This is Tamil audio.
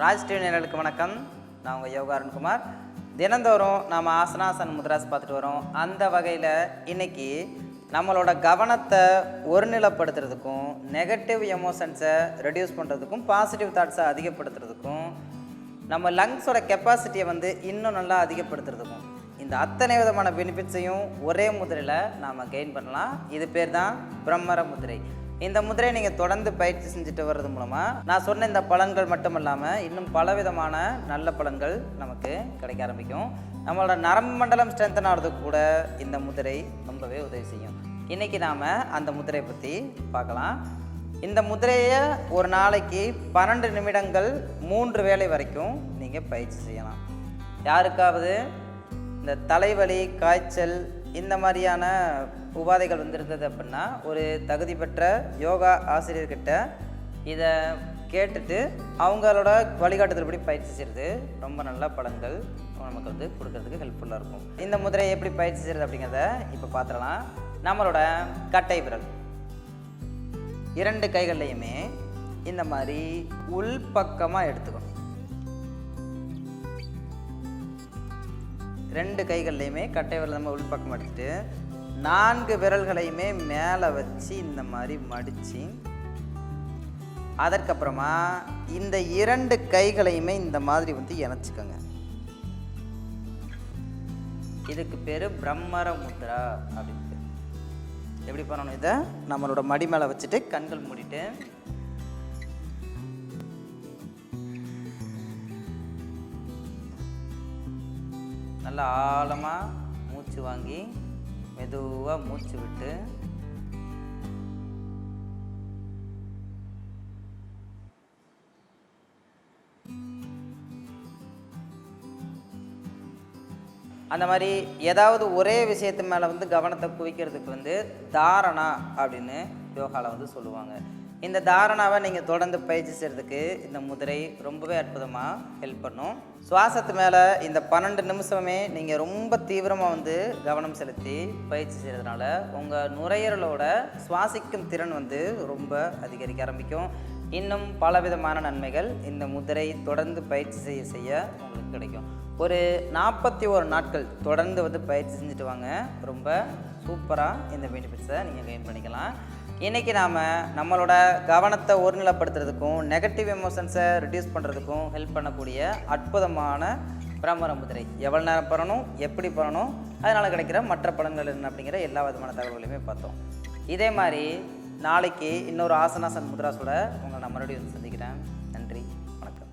ராஜ் டிவி வணக்கம். நான் உங்கள் யோகா அருண்குமார் தினந்தோறும் நாம் ஆசனாசன் முத்ராஸ் பார்த்துட்டு வரோம். அந்த வகையில் இன்னைக்கு நம்மளோட கவனத்தை ஒருநிலைப்படுத்துறதுக்கும் நெகட்டிவ் எமோஷன்ஸை ரெடியூஸ் பண்ணுறதுக்கும் பாசிட்டிவ் தாட்ஸை அதிகப்படுத்துறதுக்கும் நம்ம லங்ஸோட கெப்பாசிட்டியை வந்து இன்னும் நல்லா அதிகப்படுத்துறதுக்கும் இந்த அத்தனை விதமான பெனிஃபிட்ஸையும் ஒரே முதிரையில் நாம் கெயின் பண்ணலாம். இது பேர் தான் பிரம்மர முதிரை. இந்த முதிரையை நீங்கள் தொடர்ந்து பயிற்சி செஞ்சுட்டு வர்றது மூலமாக நான் சொன்ன இந்த பலன்கள் மட்டும் இல்லாமல் இன்னும் பலவிதமான நல்ல பலன்கள் நமக்கு கிடைக்க ஆரம்பிக்கும். நம்மளோட நரம்பு மண்டலம் ஸ்ட்ரென்தன் ஆகிறதுக்கு கூட இந்த முதிரை ரொம்பவே உதவி செய்யும். இன்றைக்கி நாம் அந்த முதிரையை பற்றி பார்க்கலாம். இந்த முதிரையை ஒரு நாளைக்கு பன்னெண்டு நிமிடங்கள் மூன்று வேளை வரைக்கும் நீங்கள் பயிற்சி செய்யலாம். யாருக்காவது? இந்த தலைவலி காய்ச்சல் இந்த மாதிரியான உபாதைகள் வந்திருந்தது அப்படின்னா ஒரு தகுதி பெற்ற யோகா ஆசிரியர்கிட்ட இதை கேட்டுட்டு அவங்களோட வழிகாட்டுதல்படி பயிற்சி செய்கிறது ரொம்ப நல்ல பலன்கள் நமக்கு வந்து கொடுக்கறதுக்கு ஹெல்ப்ஃபுல்லாக இருக்கும். இந்த முதிரையை எப்படி பயிற்சி செய்கிறது அப்படிங்கிறத இப்போ பார்த்துடலாம் நம்மளோட கட்டை விரல். இரண்டு கைகள்லையுமே இந்த மாதிரி உள்பக்கமாக எடுத்துக்கணும். ரெண்டு கைகள்லையுமே கட்டை விரல் நம்ம உள்பக்கம் எடுத்துட்டு நான்கு விரல்களையுமே மேலே வச்சு இந்த மாதிரி மடித்து அதற்கப்புறமா இந்த இரண்டு கைகளையுமே இந்த மாதிரி வந்து இணைச்சிக்கோங்க. இதுக்கு பேர் பிரம்மர முத்ரா அப்படின்ட்டு எப்படி பண்ணணும் இதை? நம்மளோட மடி மேலே வச்சுட்டு கண்கள் மூடிட்டு நல்லா ஆழமாக மூச்சு வாங்கி மெதுவாக மூச்சு விட்டு. அந்த மாதிரி ஏதாவது ஒரே விஷயத்து மேலே வந்து கவனத்தை குவிக்கிறதுக்கு வந்து தாரணா அப்படின்னு யோகாவில் வந்து சொல்லுவாங்க. இந்த தாரணாவை நீங்கள் தொடர்ந்து பயிற்சி செய்கிறதுக்கு இந்த முதிரை ரொம்பவே அற்புதமாக ஹெல்ப் பண்ணும். சுவாசத்து மேலே இந்த பன்னெண்டு நிமிஷமே நீங்கள் ரொம்ப தீவிரமாக வந்து கவனம் செலுத்தி பயிற்சி செய்கிறதுனால உங்கள் நுரையீரலோட சுவாசிக்கும் திறன் வந்து ரொம்ப அதிகரிக்க ஆரம்பிக்கும். இன்னும் பலவிதமான நன்மைகள் இந்த முதிரை தொடர்ந்து பயிற்சி செய்ய செய்ய உங்களுக்கு கிடைக்கும். ஒரு நாற்பத்தி ஒரு நாட்கள் தொடர்ந்து வந்து பயிற்சி செஞ்சுட்டு வாங்க. ரொம்ப சூப்பராக இந்த பெனிஃபிட்ஸை நீங்கள் கெயின் பண்ணிக்கலாம். இன்றைக்கி நாம் நம்மளோட கவனத்தை ஒருநிலைப்படுத்துறதுக்கும் நெகட்டிவ் எமோஷன்ஸை ரிடியூஸ் பண்ணுறதுக்கும் ஹெல்ப் பண்ணக்கூடிய அற்புதமான பிரம்மரம்புதிரை எவ்வளோ நேரம் பரணும் எப்படி பரணும் அதனால் கிடைக்கிற மற்ற பலன்கள் என்ன அப்படிங்கிற எல்லா விதமான தகவல்களையுமே பார்த்தோம். இதே மாதிரி நாளைக்கு இன்னொரு ஆசனாசன் முத்ராஸோட உங்களை நான் மறுபடியும் சந்திக்கிறேன். நன்றி வணக்கம்.